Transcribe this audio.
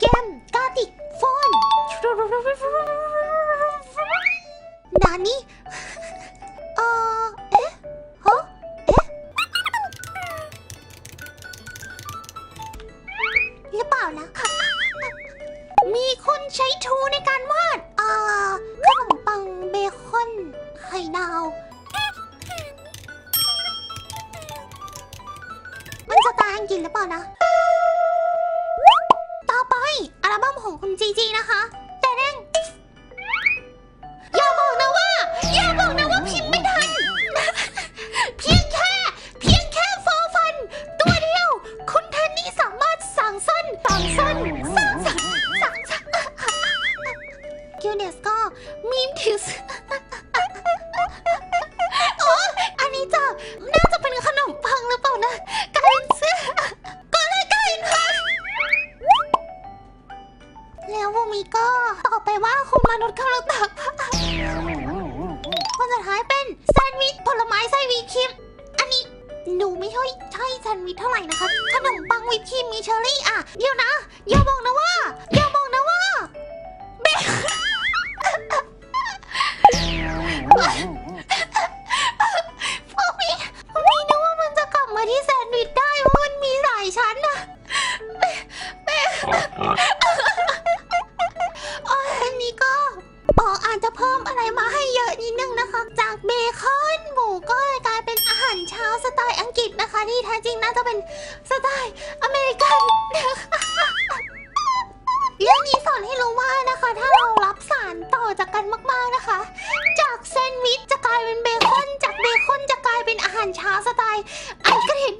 เกมกาติกฟอนนานี่เออเอ๊ะฮะเอ๊ะหรือเปล่านะมีคนใช้ทูในการวาดอ่าขนมปังเบคอนไข่ดาวมันจะตายอังกฤษหรือเปล่านะ ของคุณจีจีนะคะ แต่เด้งอย่าบอกนะว่า อย่าบอกนะว่าพิมพ์ไม่ทัน เพียงแค่ เพียงแค่ฟอร์ฟัน ตัวเดียว คุณแทนนี่สามารถสั่งสั้นสั่งสั้นสั่งสั้นสั่งสั้นคิวเนสก็มีมทิส แล้ววงมีก็ตอบไปว่าคุณมนุษย์กำลังตากผ้าคนสุดท้ายเป็นแซนด์วิชผลไม้ไส้วีปครีมอันนี้หนูไม่ใช่ใช่แซนด์วิชเท่าไหร่นะคะขนมปังวิปครีมมีเชอร์รี่อะเดี๋ยวนะอย่าบอกนะว่า เบคอนหมูก็กลายเป็นอาหารเช้าสไตล์อังกฤษนะคะที่แท้จริงน่าจะเป็นสไตล์อเมริกันเรื่องนี้สอนให้รู้ว่านะคะ ถ้าเรารับสารต่อจากกันมากๆนะคะ จากแซนด์วิชจะกลายเป็นเบคอน จากเบคอนจะกลายเป็นอาหารเช้าสไตล์อังกฤษ